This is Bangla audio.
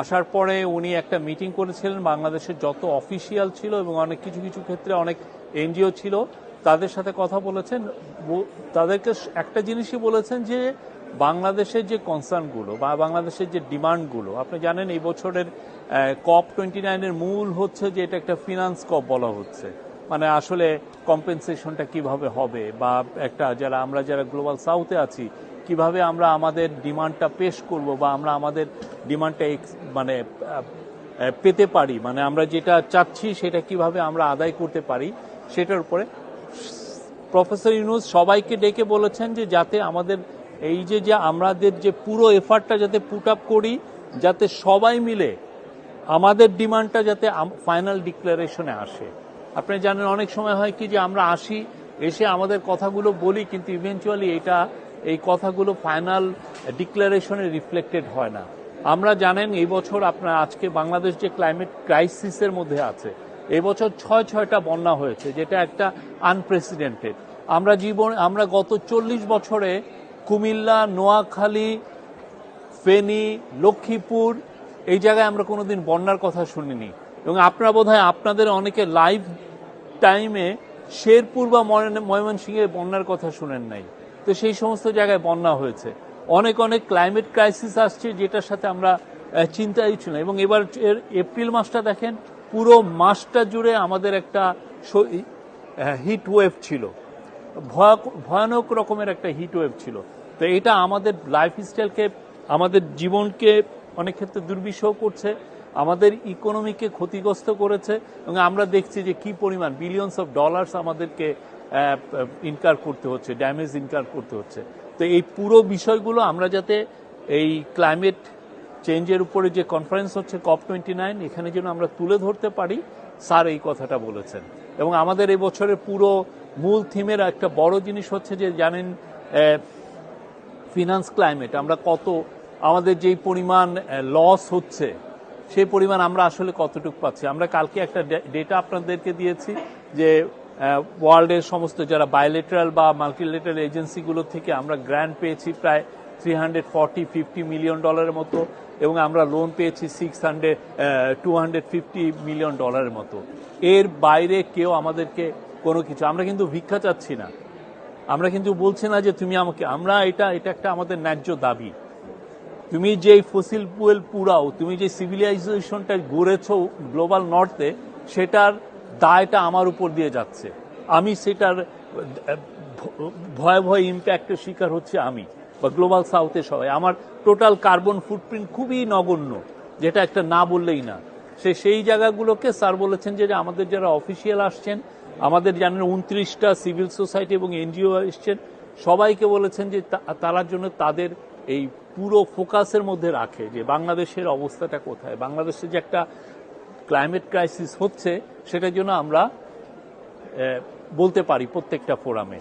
আসার পরে উনি একটা মিটিং করেছিলেন, বাংলাদেশের যত অফিসিয়াল ছিল এবং অনেক কিছু কিছু ক্ষেত্রে অনেক এনজিও ছিল, তাদের সাথে কথা বলেছেন। তাদেরকে একটা জিনিসই বলেছেন যে বাংলাদেশের যে কনসার্নগুলো বা বাংলাদেশের যে ডিমান্ডগুলো আপনি জানেন এই বছরের কপ টোয়েন্টি নাইনের মূল হচ্ছে যে এটা একটা ফিনান্স কপ বলা হচ্ছে। মানে আসলে কম্পেনসেশনটা কীভাবে হবে? বা একটা যারা, আমরা যারা গ্লোবাল সাউথে আছি, কীভাবে আমরা আমাদের ডিমান্ডটা পেশ করব বা আমরা আমাদের ডিমান্ডটা মানে পেতে পারি? মানে আমরা যেটা চাচ্ছি সেটা কীভাবে আমরা আদায় করতে পারি? সেটার উপরে প্রফেসর ইউনুস সবাইকে ডেকে বলেছেন যে যাতে আমাদের এই যে যে আমাদের যে পুরো এফার্টটা যাতে পুট আপ করি, যাতে সবাই মিলে আমাদের ডিমান্ডটা যাতে ফাইনাল ডিক্লারেশনে আসে। আপনি জানেন অনেক সময় হয় কি যে আমরা আসি, এসে আমাদের কথাগুলো বলি, কিন্তু ইভেনচুয়ালি এটা, এই কথাগুলো ফাইনাল ডিক্লারেশনে রিফ্লেক্টেড হয় না। আমরা জানেন এই বছর আপনার আজকে বাংলাদেশ যে ক্লাইমেট ক্রাইসিসের মধ্যে আছে, এই বছর ছয় ছয়টা বন্যা হয়েছে, যেটা একটা আনপ্রেসিডেন্টেড আমরা জীবন, আমরা গত চল্লিশ বছরে কুমিল্লা, নোয়াখালী, ফেনী, লক্ষ্মীপুর, এই জায়গায় আমরা কোনোদিন বন্যার কথা শুনিনি। এবং আপনারা বোধহয় আপনাদের অনেকে লাইভ টাইমে শেরপুর বা ময়মনসিংহে বন্যার কথা শুনেন নাই। তো সেই সমস্ত জায়গায় বন্যা হয়েছে। অনেক অনেক ক্লাইমেট ক্রাইসিস আসছে যেটার সাথে আমরা চিন্তাই ছিল না। এবং এবার এর এপ্রিল মাসটা দেখেন, পুরো মাসটা জুড়ে আমাদের একটা হিট ওয়েভ ছিল। ভয়ানক রকমের একটা হিট ওয়েভ ছিল। তো এটা আমাদের লাইফস্টাইলকে আমাদের জীবনকে অনেক ক্ষেত্রে দুর্বিষহ করছে। আমাদের ইকোনমিকে ক্ষতিগ্রস্ত করেছে এবং আমরা দেখছি যে কি পরিমাণ বিলিয়নস অফ ডলার্স আমাদেরকে ইনকার করতে হচ্ছে ড্যামেজ ইনকার করতে হচ্ছে। তো এই পুরো বিষয়গুলো আমরা যাতে এই ক্লাইমেট চেঞ্জের উপরে যে কনফারেন্স হচ্ছে কপ টোয়েন্টি নাইন এখানে যেন আমরা তুলে ধরতে পারি, স্যার এই কথাটা বলেছেন। এবং আমাদের এই বছরের পুরো মূল থিমের একটা বড় জিনিস হচ্ছে যে জানেন ফিনান্স ক্লাইমেট আমরা কত আমাদের যেই পরিমাণ লস হচ্ছে সেই পরিমাণ আমরা আসলে কতটুকু পাচ্ছি। আমরা কালকে একটা ডেটা আপনাদেরকে দিয়েছি যে ওয়ার্ল্ডের সমস্ত যারা বায়োলেটারাল বা মাল্টিলেটারাল এজেন্সিগুলো থেকে আমরা গ্র্যান্ট পেয়েছি প্রায় three hundred forty fifty million ডলারের মতো এবং আমরা লোন পেয়েছি six hundred two hundred fifty million ডলারের মতো। এর বাইরে কেউ আমাদেরকে কোনো কিছু, আমরা কিন্তু ভিক্ষা চাচ্ছি না। আমরা কিন্তু বলছি না যে তুমি আমাকে, আমরা এটা এটা একটা আমাদের ন্যায্য দাবি। তুমি যে ফসিল ফুয়েল পুরাও, তুমি যে সিভিলাইজেশনটা গড়েছ গ্লোবাল নর্থে সেটার দায়টা আমার উপর দিয়ে যাচ্ছে। আমি সেটার ভয়াবহ ইম্প্যাক্টের শিকার হচ্ছে আমি, বা গ্লোবাল সাউথে সবাই। আমার টোটাল কার্বন ফুটপ্রিন্ট খুবই নগণ্য, যেটা একটা না বললেই না। সে সেই জায়গাগুলোকে স্যার বলেছেন যে আমাদের যারা অফিসিয়াল আসছেন, আমাদের জানেন উনত্রিশটা সিভিল সোসাইটি এবং এনজিও এসছেন সবাইকে বলেছেন যে তারার জন্য তাদের এই পুরো ফোকাসের মধ্যে রাখে যে বাংলাদেশের অবস্থাটা কোথায়। বাংলাদেশে যে একটা ক্লাইমেট ক্রাইসিস হচ্ছে, সেটার জন্য আমরা বলতে পারি প্রত্যেকটা ফোরামে